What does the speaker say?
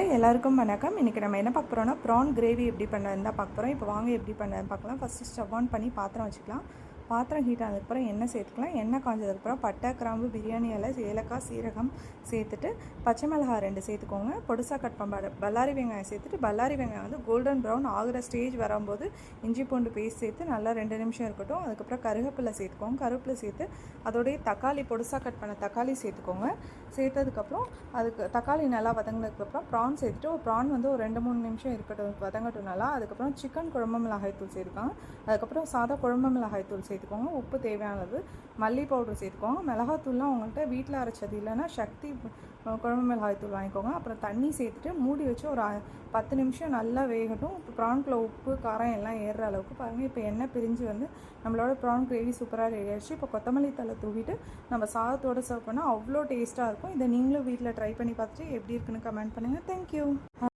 Hi எல்லாருக்கும் வணக்கம். இன்றைக்கி நம்ம என்ன பார்க்க போகிறோம்னா ப்ரான் கிரேவி எப்படி பண்ணுறதுன்னு தான் பார்க்க போகிறோம் இப்போ வாங்க எப்படி பண்ணுறதுன்னு பார்க்கலாம். ஃபஸ்ட்டு ஸ்டவ் ஆன் பண்ணி பாத்திரம் வச்சுக்கலாம். பாத்திரம் ஹீட் ஆனதுக்கப்புறம் எண்ணெய் சேர்த்துக்கலாம். எண்ணெய் காஞ்சதுக்கப்புறம் பட்டை கிராம்பு பிரியாணி இலை ஏலக்காய் சீரகம் சேர்த்துட்டு பச்சை மிளகாய் ரெண்டு சேர்த்துக்கோங்க. பொடுசாக கட் பண்ண பல்லாரி வெங்காயம் சேர்த்துட்டு பல்லாரி வெங்காயம் வந்து கோல்டன் ப்ரௌன் ஆகிற ஸ்டேஜ் வரும்போது இஞ்சி பூண்டு பேஸ்ட் சேர்த்து நல்லா ரெண்டு நிமிஷம் இருக்கட்டும். அதுக்கப்புறம் கருவேப்பிலை சேர்த்துக்கோங்க. கருவேப்பிலை சேர்த்து அதோடைய தக்காளி பொடுசாக கட் பண்ண தக்காளி சேர்த்துக்கோங்க. சேர்த்ததுக்கப்புறம் அதுக்கு தக்காளி நல்லா வதங்கினதுக்கப்புறம் ப்ரான் சேர்த்துட்டு ஒரு ப்ரான் வந்து ஒரு ரெண்டு மூணு நிமிஷம் இருக்கட்டும் வதங்கட்டும் நல்லா. அதுக்கப்புறம் சிக்கன் குழம்பு மிளகாய் தூள் சேர்த்துக்காங்க அதுக்கப்புறம் சாதா குழம்பு மிளகாய் தூள் சேர்த்துக்கோங்க. உப்பு தேவையான அளவு. மல்லி பவுடர் சேர்த்துக்கோங்க. மிளகாத்தூள்லாம் உங்கள்கிட்ட வீட்டில் அரைச்சது இல்லைன்னா சக்தி குழம்பு மிளகாய் தூள் வாங்கிக்கோங்க. அப்புறம் தண்ணி சேர்த்துட்டு மூடி வச்சு ஒரு பத்து நிமிஷம் நல்லா வேகட்டும். இப்போ ப்ரான்கில் உப்பு காரம் எல்லாம் ஏறுற அளவுக்கு பாருங்கள் இப்போ எண்ணெய் பிரிஞ்சு வந்து நம்மளோட ப்ரான் கிரேவி சூப்பராக ரெடி ஆகிடுச்சு இப்போ கொத்தமல்லி தலை தூவிட்டு நம்ம சாதத்தோட சர்வ் பண்ணால் அவ்வளோ டேஸ்ட்டாக இருக்கும். இதை நீங்களும் வீட்டில் ட்ரை பண்ணி பார்த்துட்டு எப்படி இருக்குன்னு கமெண்ட் பண்ணுங்கள் தேங்க்யூ